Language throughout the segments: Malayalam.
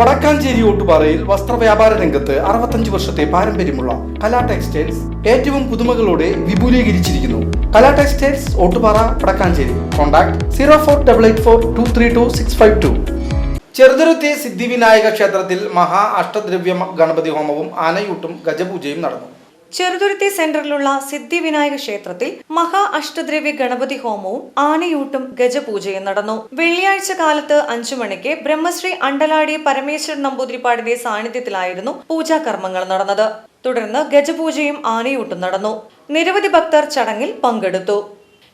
വടക്കാഞ്ചേരി ഓട്ടുപാറയിൽ വസ്ത്രവ്യാപാര രംഗത്ത് അറുപത്തഞ്ച് വർഷത്തെ പാരമ്പര്യമുള്ള കലാ ടെക്സ്റ്റൈൽസ് ഏറ്റവും പുതുമകളോടെ വിപുലീകരിച്ചിരിക്കുന്നു. Kala textiles Ottupara Vadakkanchery. Contact zero four double eight four two three two six five two. Cheruthuruthy Siddhivinayaka ക്ഷേത്രത്തിൽ മഹാ അഷ്ടദ്രവ്യ ഗണപതി ഹോമവും ആനയൂട്ടും ഗജപൂജയും നടന്നു. ചെറുതുരുത്തി സെന്ററിലുള്ള സിദ്ധിവിനായക ക്ഷേത്രത്തിൽ മഹാ അഷ്ടദ്രവ്യ ഗണപതി ഹോമവും ആനയൂട്ടും ഗജപൂജയും നടന്നു. വെള്ളിയാഴ്ച കാലത്ത് അഞ്ചു മണിക്ക് ബ്രഹ്മശ്രീ അണ്ടലാടി പരമേശ്വരൻ നമ്പൂതിരിപ്പാടിന്റെ സാന്നിധ്യത്തിലായിരുന്നു പൂജാകർമ്മങ്ങൾ നടന്നത്. തുടർന്ന് ഗജപൂജയും ആനയൂട്ടും നടന്നു. നിരവധി ഭക്തർ ചടങ്ങിൽ പങ്കെടുത്തു.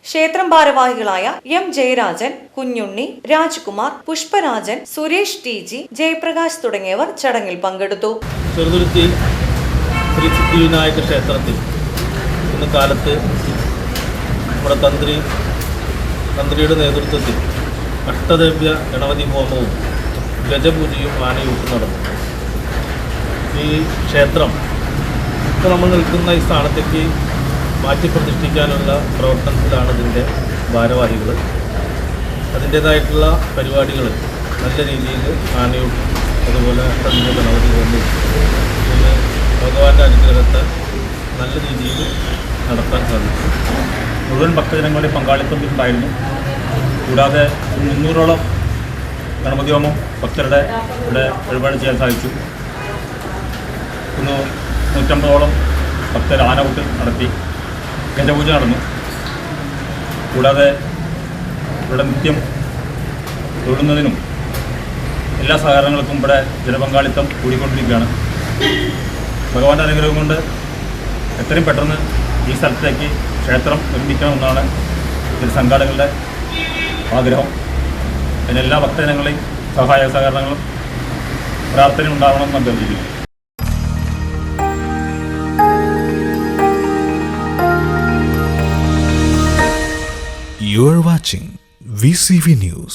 ക്ഷേത്രം ഭാരവാഹികളായ M Jayarajan Kunjunni Rajkumar Pushparajan Suresh T G Jayaprakash തുടങ്ങിയവർ ചടങ്ങിൽ പങ്കെടുത്തു. ശ്രീ സിദ്ധിവിനായക ക്ഷേത്രത്തിൽ ഇന്ന് കാലത്ത് നമ്മുടെ തന്ത്രി തന്ത്രിയുടെ നേതൃത്വത്തിൽ അഷ്ടദ്രവ്യ ഗണപതി ഹോമവും ഗജപൂജയും ആനയൂട്ടും നടന്നു. ഈ ക്ഷേത്രം ഇപ്പോൾ നമ്മൾ നിൽക്കുന്ന ഈ സ്ഥാനത്തേക്ക് മാറ്റി പ്രതിഷ്ഠിക്കാനുള്ള പ്രവർത്തനത്തിലാണ് ഇതിന്റെ ഭാരവാഹികൾ അതിന്റേതായിട്ടുള്ള പരിപാടികൾ നല്ല രീതിയിൽ ആനയൂട്ടും അതുപോലെ ഗണപതി ഹോമവും അനുഗ്രഹത്തെ നല്ല രീതിയിൽ നടത്താൻ സാധിച്ചു. മുഴുവൻ ഭക്തജനങ്ങളുടെ പങ്കാളിത്തം ഉണ്ടായിരുന്നു കൂടാതെ മുന്നൂറോളം ഗണപതി ഹോമം ഭക്തരുടെ ഇവിടെ വഴിപാട് ചെയ്യാൻ സാധിച്ചു. ഇന്ന് നൂറ്റമ്പതോളം ഭക്തർ ആനകൂട്ട് നടത്തി ഗജപൂജ നടന്നു. കൂടാതെ ഇവിടെ നിത്യം തൊഴുന്നതിനും എല്ലാ സഹകരണങ്ങൾക്കും ഇവിടെ ജനപങ്കാളിത്തം കൂടിക്കൊണ്ടിരിക്കുകയാണ്. ഭഗവാന്റെ അനുഗ്രഹം കൊണ്ട് എത്രയും പെട്ടെന്ന് ഈ സ്ഥലത്തേക്ക് ക്ഷേത്രം നിർമ്മിക്കണമെന്നാണ് ഇതിൽ സംഘാടകരുടെ ആഗ്രഹം അതിന് എല്ലാ ഭക്തജനങ്ങളെയും സഹായ സഹകരണങ്ങളും പ്രാർത്ഥന ഉണ്ടാവണമെന്ന് അഭ്യർത്ഥിക്കുന്നു You are watching VCV News.